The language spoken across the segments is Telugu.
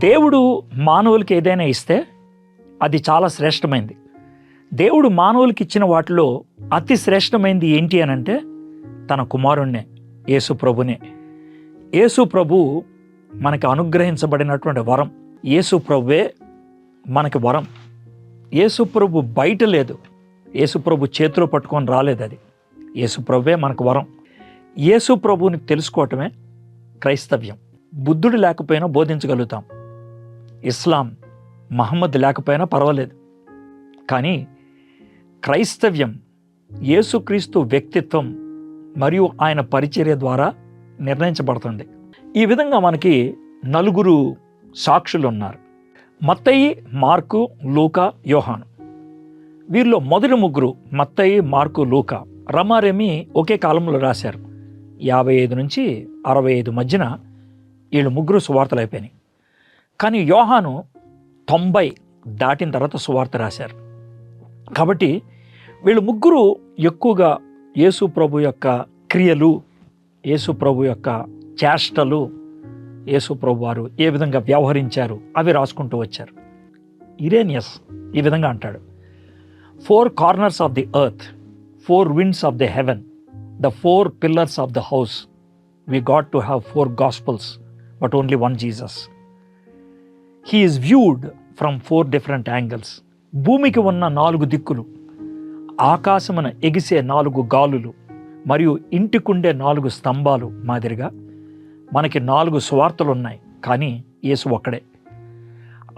దేవుడు మానవులకి ఏదైనా ఇస్తే అది చాలా శ్రేష్టమైంది. దేవుడు మానవులకి ఇచ్చిన వాటిలో అతి శ్రేష్టమైంది ఏంటి అని అంటే తన కుమారుణ్ణే యేసు ప్రభునే. యేసు ప్రభు మనకి అనుగ్రహించబడినటువంటి వరం. యేసు ప్రభువే మనకి వరం. యేసు ప్రభు బయట లేదు. యేసు ప్రభు చేతిలో పట్టుకొని రాలేదు అది. యేసు ప్రభువే మనకు వరం. యేసు ప్రభువుని తెలుసుకోవటమే క్రైస్తవ్యం. బుద్ధుడు లేకపోయినా బోధించగలుగుతాం. ఇస్లాం మహమ్మద్ లేకపోయినా పర్వాలేదు. కానీ క్రైస్తవ్యం యేసుక్రీస్తు వ్యక్తిత్వం మరియు ఆయన పరిచర్య ద్వారా నిర్ణయించబడుతుంది. ఈ విధంగా మనకి నలుగురు సాక్షులు ఉన్నారు మత్తయి మార్కు లూకా యోహాను. వీరిలో మొదటి ముగ్గురు మత్తయి మార్కు లూకా. రమారెమి ఒకే కాలంలో రాశారు. యాభై ఐదు నుంచి అరవై ఐదు మధ్యన వీళ్ళు ముగ్గురు సువార్తలు అయిపోయినాయి. కానీ యోహాను తొంభై దాటిన తర్వాత సువార్త రాశారు. కాబట్టి వీళ్ళు ముగ్గురు ఎక్కువగా యేసు ప్రభు యొక్క క్రియలు యేసు ప్రభు యొక్క చేష్టలు యేసు ప్రభు వారు ఏ విధంగా వ్యవహరించారు అవి రాసుకుంటూ వచ్చారు. ఇరేనియస్ ఈ విధంగా అంటాడు. Four corners of the earth four winds of the heaven the four pillars of the house we got to have four gospels but only one Jesus he is viewed from four different angles భూమికి ఉన్న నాలుగు దిక్కులు ఆకాశమున ఎగిసే నాలుగు గాలులు మరియు ఇంటికుండే నాలుగు స్తంభాలు మాదిరిగా మనకి నాలుగు స్వార్థలు ఉన్నాయి కానీ యేసు ఒక్కడే.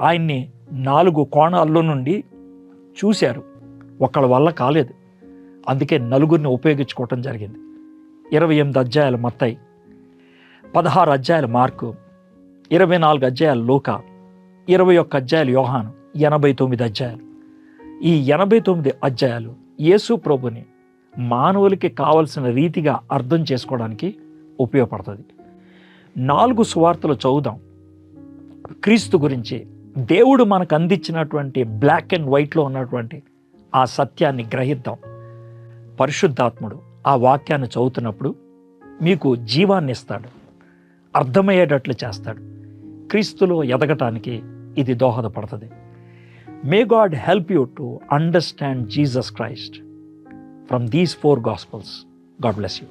ఆయన్ని నాలుగు కోణాల్లో నుండి చూశారు. ఒకళ్ళ వల్ల కాలేదు. అందుకే నలుగురిని ఉపయోగించుకోవటం జరిగింది. ఇరవై ఎనిమిది అధ్యాయాలు మత్తాయి పదహారు అధ్యాయాలు మార్కు ఇరవై నాలుగు అధ్యాయాలు లోక. ఇరవై ఒక్క అధ్యాయాలు యోహాను ఎనభై తొమ్మిది అధ్యాయాలు. ఈ ఎనభై తొమ్మిది అధ్యాయాలు యేసు ప్రభుని మానవులకి కావలసిన రీతిగా అర్థం చేసుకోవడానికి ఉపయోగపడుతుంది. నాలుగు సువార్తలు చదువుదాం. క్రీస్తు గురించి దేవుడు మనకు అందించినటువంటి బ్లాక్ అండ్ వైట్లో ఉన్నటువంటి ఆ సత్యాన్ని గ్రహిద్దాం. పరిశుద్ధాత్ముడు ఆ వాక్యాన్ని చదువుతున్నప్పుడు మీకు జీవాన్ని ఇస్తాడు అర్థమయ్యేటట్లు చేస్తాడు. క్రీస్తులో ఎదగటానికి ఇది దోహదపడుతుంది may God help you to understand Jesus Christ from these four gospels God bless you